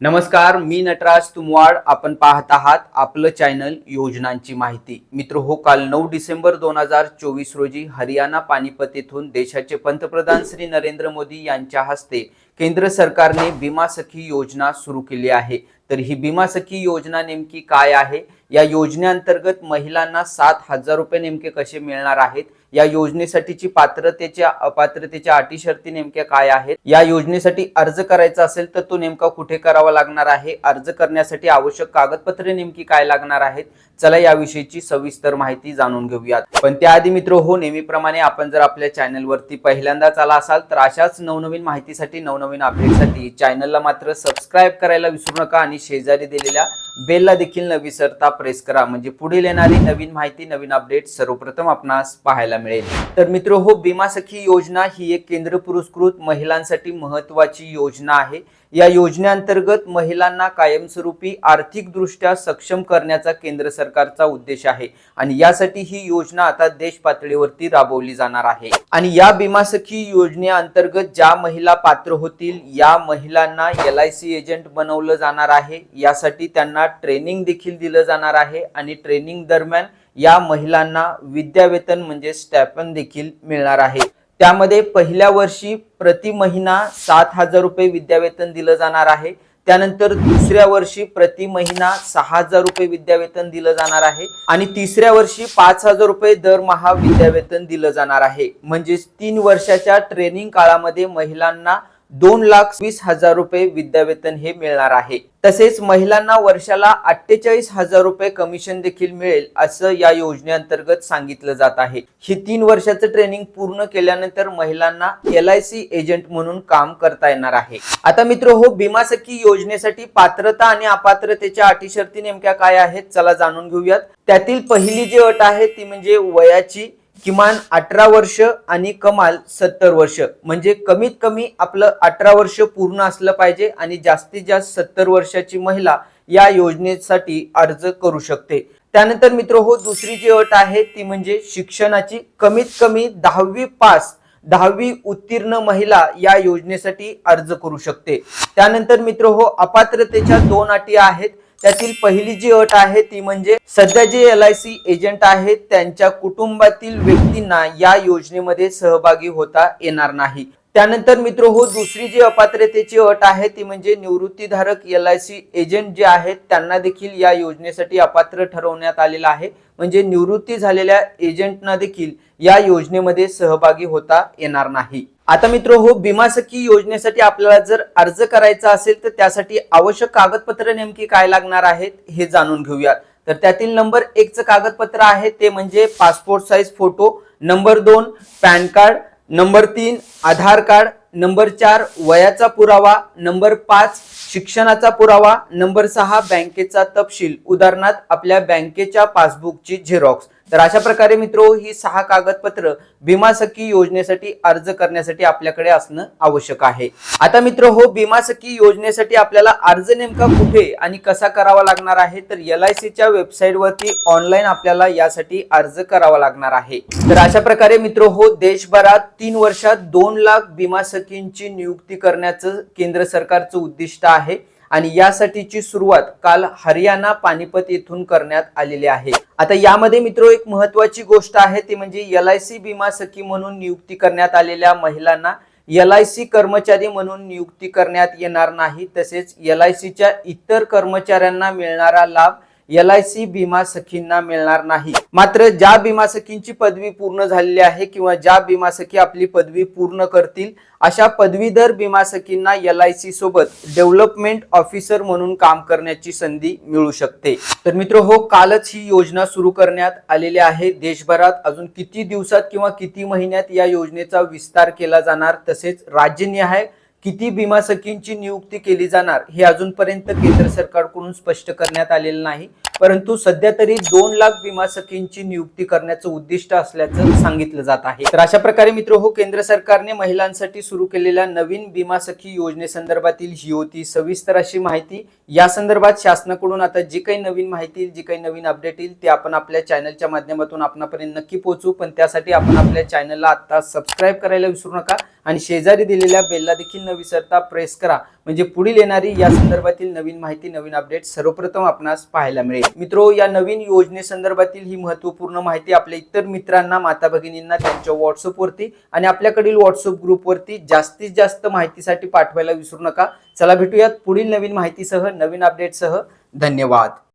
नमस्कार मी नटराज तुमवाड. आपण पाहत आहात आपलं चॅनल योजनांची माहिती. मित्र हो काल नऊ डिसेंबर दोन हजार चोवीस रोजी हरियाणा पानिपत येथून देशाचे पंतप्रधान श्री नरेंद्र मोदी यांच्या हस्ते केंद्र सरकारने भीमा सखी योजना सुरू केली आहे. तर ही भीमा सखी योजना नेमकी काय आहे? या योजनेअंतर्गत महिलांना सात हजार रुपये नेमके कसे मिळणार आहेत? या योजनेसाठीची पात्रतेच्या अपात्रतेच्या अटी शर्ती नेमक्या काय आहेत? या योजनेसाठी अर्ज करायचा असेल तर तो नेमका कुठे करावा लागणार आहे? अर्ज करण्यासाठी आवश्यक कागदपत्रे नेमकी काय लागणार आहेत? चला याविषयीची सविस्तर माहिती जाणून घेऊयात. पण त्याआधी मित्र हो नेहमीप्रमाणे आपण जर आपल्या चॅनलवरती पहिल्यांदाच आला असाल तर अशाच नवनवीन माहितीसाठी नवनवीन अपडेटसाठी चॅनलला मात्र सबस्क्राईब करायला विसरू नका आणि शेजारी दिलेल्या बेलला देखील न विसरता प्रेस करा. म्हणजे पुढील येणारी नवीन माहिती नवीन अपडेट सर्वप्रथम आपणास पाहायला मिळेल. तर मित्र हो बीमा सखी योजना ही एक केंद्र पुरस्कृत महिलांसाठी महत्वाची योजना आहे. या योजनेअंतर्गत महिलांना कायमस्वरूपी आर्थिकदृष्ट्या सक्षम करण्याचा केंद्र सरकारचा उद्देश आहे. आणि यासाठी ही योजना आता देश पातळीवरती राबवली जाणार आहे. आणि या भीमा सखी योजनेअंतर्गत ज्या महिला पात्र होतील या महिलांना एल आय सी एजंट बनवलं जाणार आहे. यासाठी त्यांना ट्रेनिंग देखील दिलं जाणार आहे. आणि ट्रेनिंग दरम्यान या महिलांना विद्यावेतन म्हणजे स्टॅपन देखील मिळणार आहे. त्यामध्ये पहिल्या वर्षी प्रति महिना सात हजार रुपये विद्यावेतन दिलं जाणार आहे. त्यानंतर दुसऱ्या वर्षी प्रति महिना सहा हजार रुपये विद्यावेतन दिलं जाणार आहे. आणि तिसऱ्या वर्षी पाच हजार रुपये दरमहा विद्यावेतन दिलं जाणार आहे. म्हणजेच तीन वर्षाच्या ट्रेनिंग काळामध्ये महिलांना दोन लाख वीस हजार रुपये विद्यावेतन हे मिळणार आहे. तसेच महिलांना वर्षाला अठ्ठेचाळीस हजार रुपये कमिशन देखील मिळेल असं या योजनेअंतर्गत सांगितलं जात आहे. ही तीन वर्षाचं ट्रेनिंग पूर्ण केल्यानंतर महिलांना एल आय सी एजंट म्हणून काम करता येणार आहे. आता मित्र हो भीमा सखी योजनेसाठी पात्रता आणि अपात्रतेच्या अटी शर्ती नेमक्या काय आहेत? चला जाणून घेऊयात. त्यातील पहिली जी अट आहे ती म्हणजे वयाची किमान अठरा वर्ष आणि कमाल सत्तर वर्ष. म्हणजे कमीत कमी आपलं अठरा वर्ष पूर्ण असलं पाहिजे आणि जास्तीत जास्त सत्तर वर्षाची महिला या योजनेसाठी अर्ज करू शकते. त्यानंतर मित्र हो दुसरी जी अट आहे ती म्हणजे शिक्षणाची. कमीत कमी दहावी पास दहावी उत्तीर्ण महिला या योजनेसाठी अर्ज करू शकते. त्यानंतर मित्र हो अपात्रतेच्या दोन अटी आहेत. त्यातील पहिली जी अट आहे ती म्हणजे सध्या J L I C agent आहेत त्यांच्या कुटुंबातील व्यक्तींना या योजनेमध्ये सहभागी होता येणार नाही. त्यानंतर मित्र हो दुसरी जी अपात्रतेची अट आहे ती म्हणजे निवृत्तीधारक एल आय सी एजंट जे आहेत त्यांना देखील या योजनेसाठी अपात्र ठरवण्यात आलेलं आहे. म्हणजे निवृत्ती झालेल्या एजंटना देखील या योजनेमध्ये सहभागी होता येणार नाही. आता मित्र हो बिमा सखी योजनेसाठी आपल्याला जर अर्ज करायचा असेल तर त्यासाठी आवश्यक कागदपत्र नेमकी काय लागणार आहेत हे जाणून घेऊयात. तर त्यातील नंबर एकचं कागदपत्र आहे ते म्हणजे पासपोर्ट साईज फोटो नंबर दोन पॅन कार्ड नंबर तीन आधार कार्ड. नंबर चार वयाचा पुरावा. नंबर पाच शिक्षणाचा पुरावा. नंबर सहा बँकेचा तपशील. उदाहरणार्थ आपल्या बँकेच्या पासबुकची झेरॉक्स. तर अशा प्रकारे मित्र ही सहा कागदपत्र भीमा सखी योजनेसाठी अर्ज करण्यासाठी आपल्याकडे असणं आवश्यक आहे. आता मित्र हो भीमा सखी योजनेसाठी आपल्याला अर्ज नेमका कुठे आणि कसा करावा लागणार आहे? तर एल आय सीच्या वेबसाईटवरती ऑनलाईन आपल्याला यासाठी अर्ज करावा लागणार आहे. तर अशा प्रकारे मित्र हो देशभरात तीन वर्षात दोन लाख भीमा सखींची नियुक्ती करण्याचं केंद्र सरकारचं उद्दिष्ट आहे. आणि यासाठीची सुरुवात काल हरियाणा पानिपत येथून करण्यात आलेली आहे. आता यामध्ये मित्र एक महत्वाची गोष्ट आहे ती म्हणजे एल आय सी विमा सखी म्हणून नियुक्ती करण्यात आलेल्या महिलांना एल आय सी कर्मचारी म्हणून नियुक्ती करण्यात येणार नाही. तसेच एल आय सीच्या इतर कर्मचाऱ्यांना मिळणारा लाभ एल आय सी भीमा सखींना मिळणार नाही. मात्र ज्या भीमा सखींची पदवी पूर्ण झालेली आहे किंवा ज्या भीमा सखी आपली पदवी पूर्ण करतील अशा पदवीधर भीमा सखींना एल आय सी सोबत डेव्हलपमेंट ऑफिसर म्हणून काम करण्याची संधी मिळू शकते. तर मित्र हो कालच ही योजना सुरू करण्यात आलेली आहे. देशभरात अजून किती दिवसात किंवा किती महिन्यात या योजनेचा विस्तार केला जाणार तसेच राज्यनिहाय किती भीमा सखींची नियुक्ती केली जाणार हे अजूनपर्यंत केंद्र सरकारकडून स्पष्ट करण्यात आलेलं नाही. परंतु सध्या तरी दोन लाख विमा सखींची नियुक्ती करण्याचं उद्दिष्ट असल्याचं सांगितलं जात आहे. तर अशा प्रकारे मित्र हो केंद्र सरकारने महिलांसाठी सुरू केलेल्या नवीन विमा सखी योजनेसंदर्भातील ही होती सविस्तर अशी माहिती. या संदर्भात शासनाकडून आता जी काही नवीन माहिती येईल जी काही नवीन अपडेट येईल ते आपण आपल्या चॅनलच्या माध्यमातून आपणापर्यंत नक्की पोहोचू पण त्यासाठी आपण आपल्या चॅनलला आता सबस्क्राईब करायला विसरू नका आणि शेजारी दिलेल्या बेलला देखील न विसरता प्रेस करा. म्हणजे पुढील येणारी या संदर्भातील नवीन माहिती नवीन अपडेट सर्वप्रथम आपणास पाहायला मिळेल. मित्रो या नवीन योजनेसंदर्भातील ही महत्त्वपूर्ण माहिती आपल्या इतर मित्रांना माता भगिनींना त्यांच्या व्हॉट्सअपवरती आणि आपल्याकडील व्हॉट्सअप ग्रुपवरती जास्तीत जास्त माहितीसाठी पाठवायला विसरू नका. चला भेटूयात पुढील नवीन माहितीसह नवीन अपडेटसह धन्यवाद.